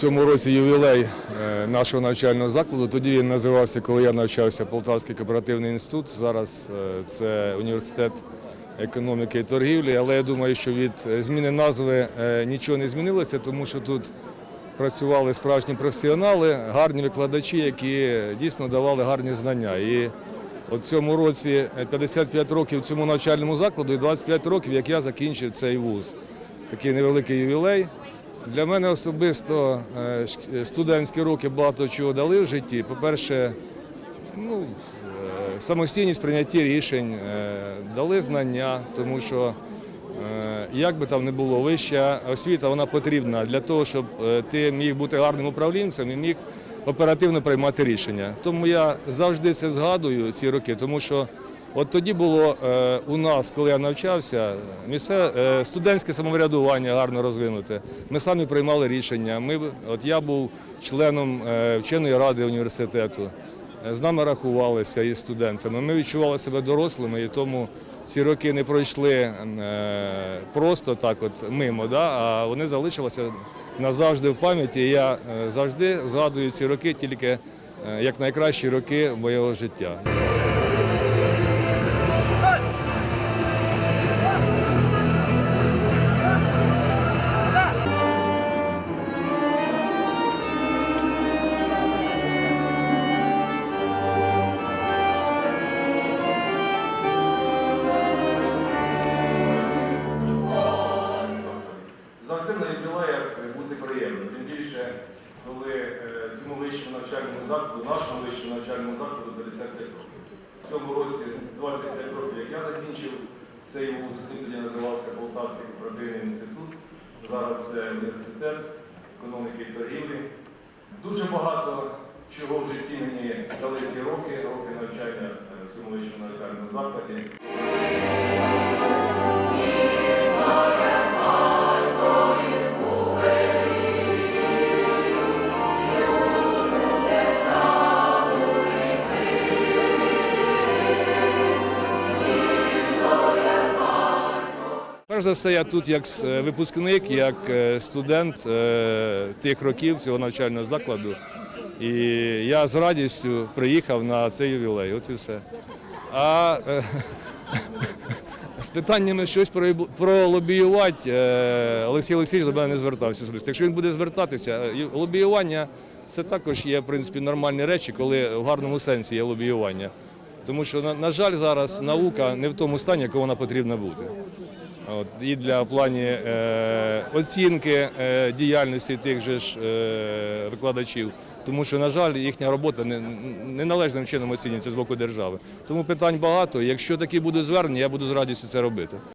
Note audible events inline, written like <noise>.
цьому році ювілей е, нашого навчального закладу. Тоді він називався, коли я навчався, Полтавський кооперативний інститут. Зараз е, це університет економіки і торгівлі. Але я думаю, що від е, зміни назви нічого не змінилося, тому що тут працювали справжні професіонали, гарні викладачі, які дійсно давали гарні знання. І от цьому році 55 років цьому навчальному закладу і 25 років, як я закінчив цей вуз. Такий невеликий ювілей. Для мене особисто е, студентські роки багато чого дали в житті. По-перше, ну, е, самостійність прийняття рішень, е, дали знання, тому що е, як би там не було, вища освіта вона потрібна для того, щоб е, ти міг бути гарним управлінцем і міг оперативно приймати рішення. Тому я завжди це згадую ці роки, тому що от тоді було е, у нас, коли я навчався, місце, е, студентське самоврядування гарно розвинуте. Ми самі приймали рішення. Ми, от я був членом е, вченої ради університету. З нами рахувалися із студентами. Ми відчували себе дорослими, і тому ці роки не пройшли просто так, от мимо, да? а вони залишилися назавжди в пам'яті. Я завжди згадую ці роки тільки як найкращі роки моєго життя. Бути приємно. Тим більше, коли е, цьому вищому навчальному закладу, нашому вищому навчальному закладу 55 років. В цьому році 25 років, як я закінчив цей вуз, тоді називався Полтавський кооперативний інститут. Зараз це університет економіки і торгівлі. Дуже багато чого в житті мені дали ці роки, роки навчання е, в цьому вищому навчальному закладі. Перш за все, я тут як е, випускник, як е, студент е, тих років цього навчального закладу. І я з радістю приїхав на цей ювілей. От і все. А <laughs> з питаннями щось про- пролобіювати Олексій Олексійович до мене не звертався особисто. Якщо він буде звертатися, лобіювання це також є в принципі нормальні речі, коли в гарному сенсі є лобіювання. Тому що, на, жаль, зараз наука не в тому стані, якому вона потрібна бути. От, і для плані е, оцінки е, діяльності тих же ж е, викладачів. Тому що, на жаль, їхня робота не, неналежним чином оцінюється з боку держави. Тому питань багато. Якщо такі будуть звернення, я буду з радістю це робити.